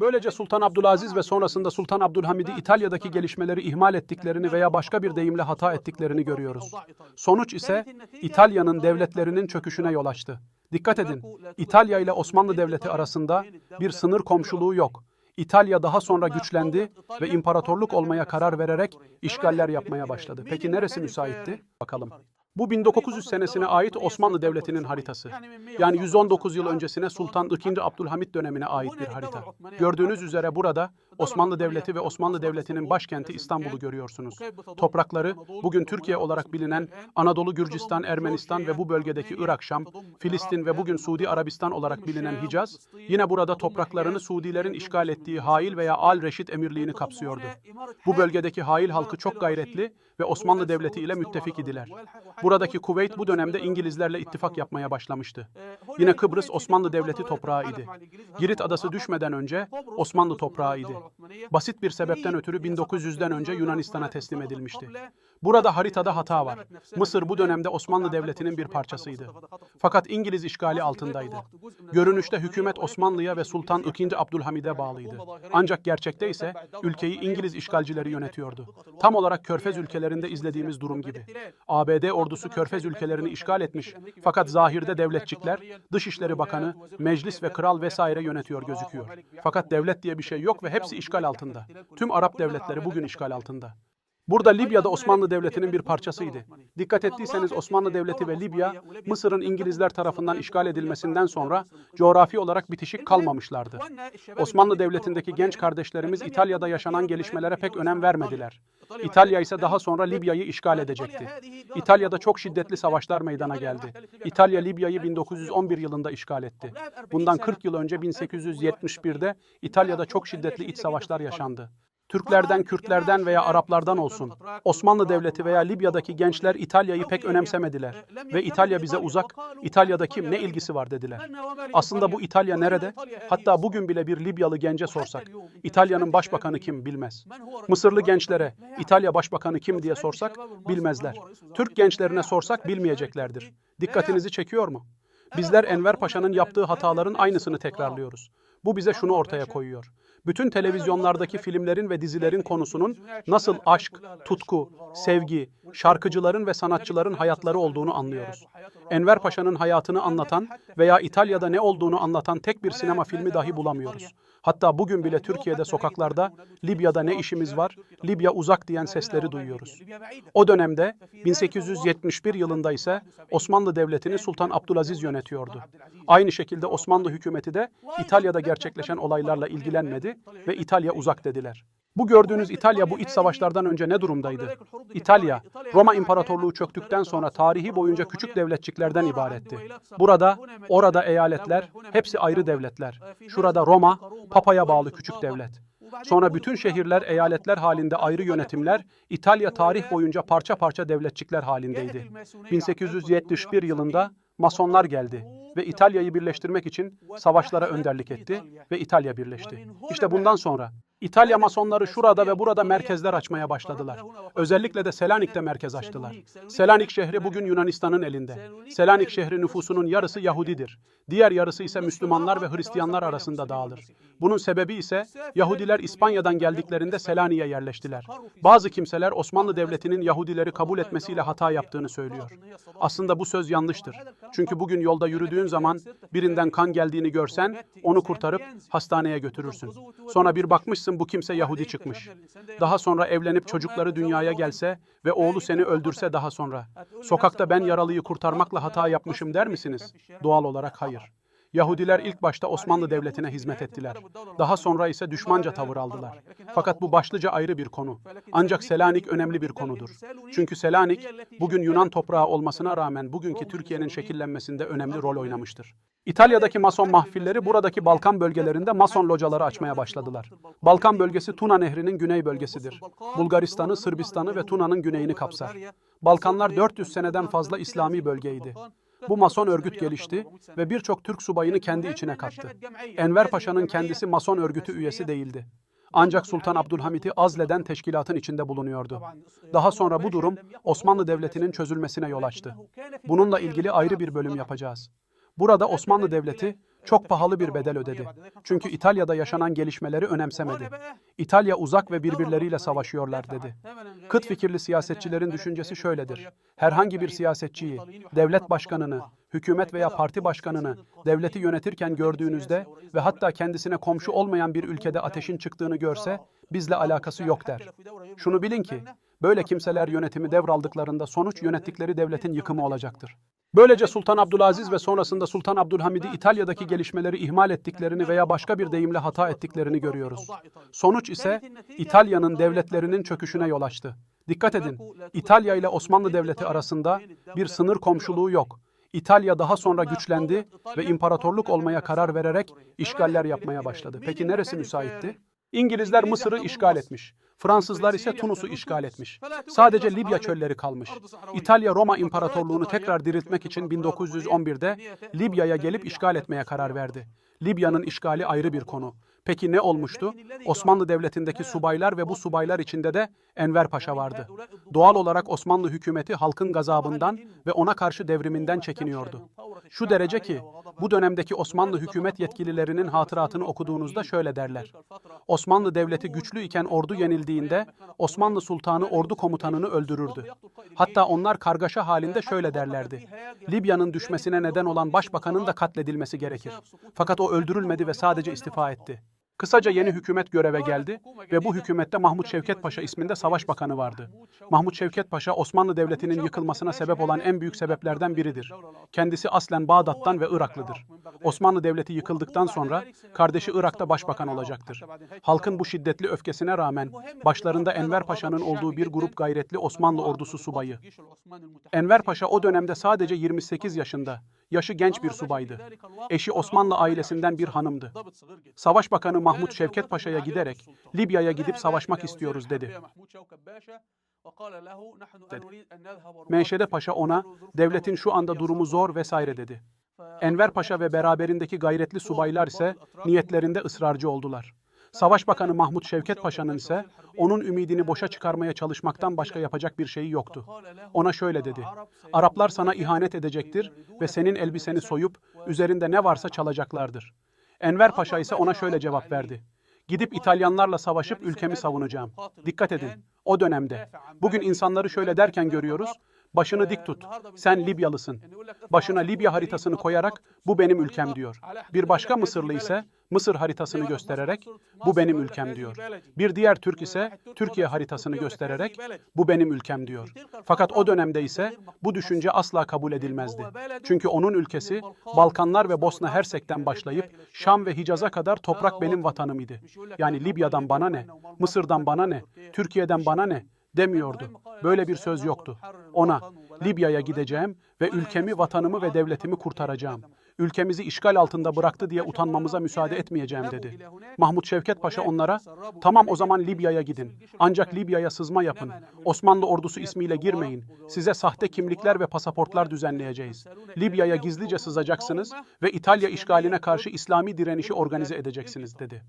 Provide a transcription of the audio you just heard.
Böylece Sultan Abdülaziz ve sonrasında Sultan Abdülhamid'i İtalya'daki gelişmeleri ihmal ettiklerini veya başka bir deyimle hata ettiklerini görüyoruz. Sonuç ise İtalya'nın devletlerinin çöküşüne yol açtı. Dikkat edin, İtalya ile Osmanlı Devleti arasında bir sınır komşuluğu yok. İtalya daha sonra güçlendi ve imparatorluk olmaya karar vererek işgaller yapmaya başladı. Peki neresi müsaitti? Bakalım. Bu 1900 senesine ait Osmanlı Devleti'nin haritası. Yani 119 yıl öncesine Sultan II. Abdülhamit dönemine ait bir harita. Gördüğünüz üzere burada Osmanlı Devleti ve Osmanlı Devleti'nin başkenti İstanbul'u görüyorsunuz. Toprakları bugün Türkiye olarak bilinen Anadolu, Gürcistan, Ermenistan ve bu bölgedeki Irak, Şam, Filistin ve bugün Suudi Arabistan olarak bilinen Hicaz, yine burada topraklarını Suudilerin işgal ettiği Hail veya Al Reşid Emirliğini kapsıyordu. Bu bölgedeki Hail halkı çok gayretli ve Osmanlı Devleti ile müttefik idiler. Buradaki Kuveyt bu dönemde İngilizlerle ittifak yapmaya başlamıştı. Yine Kıbrıs Osmanlı Devleti toprağı idi. Girit adası düşmeden önce Osmanlı toprağı idi. Basit bir sebepten ötürü 1900'den önce Yunanistan'a teslim edilmişti. Burada haritada hata var. Mısır bu dönemde Osmanlı Devleti'nin bir parçasıydı. Fakat İngiliz işgali altındaydı. Görünüşte hükümet Osmanlı'ya ve Sultan II. Abdülhamid'e bağlıydı. Ancak gerçekte ise ülkeyi İngiliz işgalcileri yönetiyordu. Tam olarak Körfez ülkelerinde izlediğimiz durum gibi. ABD ordusu Körfez ülkelerini işgal etmiş fakat zahirde devletçikler, Dışişleri Bakanı, meclis ve kral vesaire yönetiyor gözüküyor. Fakat devlet diye bir şey yok ve hepsi işgal altında. Tüm Arap devletleri bugün işgal altında. Burada Libya'da Osmanlı Devleti'nin bir parçasıydı. Dikkat ettiyseniz Osmanlı Devleti ve Libya, Mısır'ın İngilizler tarafından işgal edilmesinden sonra coğrafi olarak bitişik kalmamışlardı. Osmanlı Devleti'ndeki genç kardeşlerimiz İtalya'da yaşanan gelişmelere pek önem vermediler. İtalya ise daha sonra Libya'yı işgal edecekti. İtalya'da çok şiddetli savaşlar meydana geldi. İtalya Libya'yı 1911 yılında işgal etti. Bundan 40 yıl önce 1871'de İtalya'da çok şiddetli iç savaşlar yaşandı. Türklerden, Kürtlerden veya Araplardan olsun. Osmanlı Devleti veya Libya'daki gençler İtalya'yı pek önemsemediler. Ve İtalya bize uzak, İtalya'da kim ne ilgisi var dediler. Aslında bu İtalya nerede? Hatta bugün bile bir Libyalı gence sorsak, İtalya'nın başbakanı kim bilmez. Mısırlı gençlere, İtalya başbakanı kim diye sorsak bilmezler. Türk gençlerine sorsak bilmeyeceklerdir. Dikkatinizi çekiyor mu? Bizler Enver Paşa'nın yaptığı hataların aynısını tekrarlıyoruz. Bu bize şunu ortaya koyuyor. Bütün televizyonlardaki filmlerin ve dizilerin konusunun nasıl aşk, tutku, sevgi, şarkıcıların ve sanatçıların hayatları olduğunu anlıyoruz. Enver Paşa'nın hayatını anlatan veya İtalya'da ne olduğunu anlatan tek bir sinema filmi dahi bulamıyoruz. Hatta bugün bile Türkiye'de sokaklarda Libya'da ne işimiz var, Libya uzak diyen sesleri duyuyoruz. O dönemde 1871 yılında ise Osmanlı Devleti'ni Sultan Abdülaziz yönetiyordu. Aynı şekilde Osmanlı hükümeti de İtalya'da gerçekleşen olaylarla ilgilenmedi ve İtalya uzak dediler. Bu gördüğünüz İtalya bu iç savaşlardan önce ne durumdaydı? İtalya, Roma İmparatorluğu çöktükten sonra tarihi boyunca küçük devletçiklerden ibaretti. Burada, orada eyaletler, hepsi ayrı devletler. Şurada Roma, Papa'ya bağlı küçük devlet. Sonra bütün şehirler, eyaletler halinde ayrı yönetimler, İtalya tarih boyunca parça parça devletçikler halindeydi. 1871 yılında Masonlar geldi ve İtalya'yı birleştirmek için savaşlara önderlik etti ve İtalya birleşti. İşte bundan sonra İtalya masonları şurada ve burada merkezler açmaya başladılar. Özellikle de Selanik'te merkez açtılar. Selanik şehri bugün Yunanistan'ın elinde. Selanik şehri nüfusunun yarısı Yahudidir. Diğer yarısı ise Müslümanlar ve Hristiyanlar arasında dağılır. Bunun sebebi ise Yahudiler İspanya'dan geldiklerinde Selanik'e yerleştiler. Bazı kimseler Osmanlı Devleti'nin Yahudileri kabul etmesiyle hata yaptığını söylüyor. Aslında bu söz yanlıştır. Çünkü bugün yolda yürüdüğün zaman birinden kan geldiğini görsen onu kurtarıp hastaneye götürürsün. Sonra bir bakmışsın bu kimse Yahudi çıkmış. Daha sonra evlenip çocukları dünyaya gelse ve oğlu seni öldürse daha sonra. Sokakta ben yaralıyı kurtarmakla hata yapmışım der misiniz? Doğal olarak hayır. Yahudiler ilk başta Osmanlı Devleti'ne hizmet ettiler. Daha sonra ise düşmanca tavır aldılar. Fakat bu başlıca ayrı bir konu. Ancak Selanik önemli bir konudur. Çünkü Selanik bugün Yunan toprağı olmasına rağmen bugünkü Türkiye'nin şekillenmesinde önemli rol oynamıştır. İtalya'daki Mason mahfilleri buradaki Balkan bölgelerinde Mason locaları açmaya başladılar. Balkan bölgesi Tuna Nehri'nin güney bölgesidir. Bulgaristan'ı, Sırbistan'ı ve Tuna'nın güneyini kapsar. Balkanlar 400 seneden fazla İslami bölgeydi. Bu Mason örgüt gelişti ve birçok Türk subayını kendi içine kattı. Enver Paşa'nın kendisi Mason örgütü üyesi değildi. Ancak Sultan Abdülhamit'i azleden teşkilatın içinde bulunuyordu. Daha sonra bu durum Osmanlı Devleti'nin çözülmesine yol açtı. Bununla ilgili ayrı bir bölüm yapacağız. Burada Osmanlı Devleti Çok pahalı bir bedel ödedi. Çünkü İtalya'da yaşanan gelişmeleri önemsemedi. İtalya uzak ve birbirleriyle savaşıyorlar dedi. Kıt fikirli siyasetçilerin düşüncesi şöyledir. Herhangi bir siyasetçiyi, devlet başkanını, hükümet veya parti başkanını devleti yönetirken gördüğünüzde ve hatta kendisine komşu olmayan bir ülkede ateşin çıktığını görse bizle alakası yok der. Şunu bilin ki böyle kimseler yönetimi devraldıklarında sonuç yönettikleri devletin yıkımı olacaktır. Böylece Sultan Abdülaziz ve sonrasında Sultan Abdülhamid'i İtalya'daki gelişmeleri ihmal ettiklerini veya başka bir deyimle hata ettiklerini görüyoruz. Sonuç ise İtalya'nın devletlerinin çöküşüne yol açtı. Dikkat edin, İtalya ile Osmanlı Devleti arasında bir sınır komşuluğu yok. İtalya daha sonra güçlendi ve imparatorluk olmaya karar vererek işgaller yapmaya başladı. Peki neresi müsaitti? İngilizler Mısır'ı işgal etmiş. Fransızlar ise Tunus'u işgal etmiş. Sadece Libya çölleri kalmış. İtalya Roma İmparatorluğunu tekrar diriltmek için 1911'de Libya'ya gelip işgal etmeye karar verdi. Libya'nın işgali ayrı bir konu. Peki ne olmuştu? Osmanlı Devleti'ndeki subaylar ve bu subaylar içinde de Enver Paşa vardı. Doğal olarak Osmanlı hükümeti halkın gazabından ve ona karşı devriminden çekiniyordu. Şu derece ki bu dönemdeki Osmanlı hükümet yetkililerinin hatıratını okuduğunuzda şöyle derler. Osmanlı Devleti güçlü iken ordu yenildiğinde Osmanlı Sultanı ordu komutanını öldürürdü. Hatta onlar kargaşa halinde şöyle derlerdi. Libya'nın düşmesine neden olan başbakanın da katledilmesi gerekir. Fakat o öldürülmedi ve sadece istifa etti. Kısaca yeni hükümet göreve geldi ve bu hükümette Mahmut Şevket Paşa isminde savaş bakanı vardı. Mahmut Şevket Paşa Osmanlı Devleti'nin yıkılmasına sebep olan en büyük sebeplerden biridir. Kendisi aslen Bağdat'tan ve Iraklıdır. Osmanlı Devleti yıkıldıktan sonra kardeşi Irak'ta başbakan olacaktır. Halkın bu şiddetli öfkesine rağmen başlarında Enver Paşa'nın olduğu bir grup gayretli Osmanlı ordusu subayı. Enver Paşa o dönemde sadece 28 yaşında, yaşı genç bir subaydı. Eşi Osmanlı ailesinden bir hanımdı. Savaş Bakanı Mahmut Şevket Paşa'ya giderek Libya'ya gidip savaşmak istiyoruz dedi. Menşede Paşa ona devletin şu anda durumu zor vesaire dedi. Enver Paşa ve beraberindeki gayretli subaylar ise niyetlerinde ısrarcı oldular. Savaş Bakanı Mahmut Şevket Paşa'nın ise onun ümidini boşa çıkarmaya çalışmaktan başka yapacak bir şeyi yoktu. Ona şöyle dedi. Araplar sana ihanet edecektir ve senin elbiseni soyup üzerinde ne varsa çalacaklardır. Enver Paşa ise ona şöyle cevap verdi. Gidip İtalyanlarla savaşıp ülkemi savunacağım. Dikkat edin. O dönemde. Bugün insanları şöyle derken görüyoruz. Başını dik tut. Sen Libyalısın. Başına Libya haritasını koyarak bu benim ülkem diyor. Bir başka Mısırlı ise Mısır haritasını göstererek bu benim ülkem diyor. Bir diğer Türk ise Türkiye haritasını göstererek bu benim ülkem diyor. Fakat o dönemde ise bu düşünce asla kabul edilmezdi. Çünkü onun ülkesi Balkanlar ve Bosna Hersek'ten başlayıp Şam ve Hicaz'a kadar toprak benim vatanım idi. Yani Libya'dan bana ne, Mısır'dan bana ne, Türkiye'den bana ne demiyordu. Böyle bir söz yoktu. Ona Libya'ya gideceğim ve ülkemi, vatanımı ve devletimi kurtaracağım. Ülkemizi işgal altında bıraktı diye utanmamıza müsaade etmeyeceğim dedi. Mahmut Şevket Paşa onlara, tamam o zaman Libya'ya gidin. Ancak Libya'ya sızma yapın. Osmanlı ordusu ismiyle girmeyin. Size sahte kimlikler ve pasaportlar düzenleyeceğiz. Libya'ya gizlice sızacaksınız ve İtalya işgaline karşı İslami direnişi organize edeceksiniz dedi.